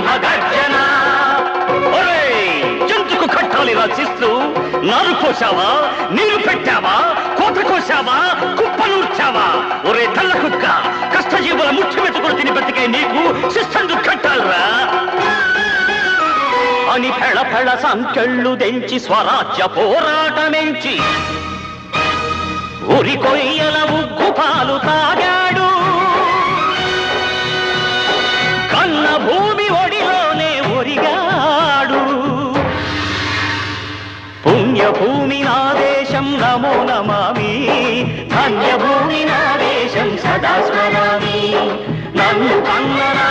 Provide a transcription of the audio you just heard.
సింహగర్జన! జంతుకు కట్టాలి రచిస్తూ నారు కోసావా నీరు పెట్టావా? కోత కోసావా కుప్పనూర్చావా ఒరే తల్ల కుక్క కష్టజీవుల ముఖ్య వెతుకులు తిని బతికే నీకు శిస్తందు కట్టాలరా! అని ఫెళ ఫెళ సంకెళ్ళు దెంచి స్వరాజ్య పోరాటమెంచి. ఉరి కొయ్యలవు పుణ్యభూమి నా దేశం నమో నమామి. ధన్యభూమి నా దేశం సదా స్మరామి. నన్ను కన్న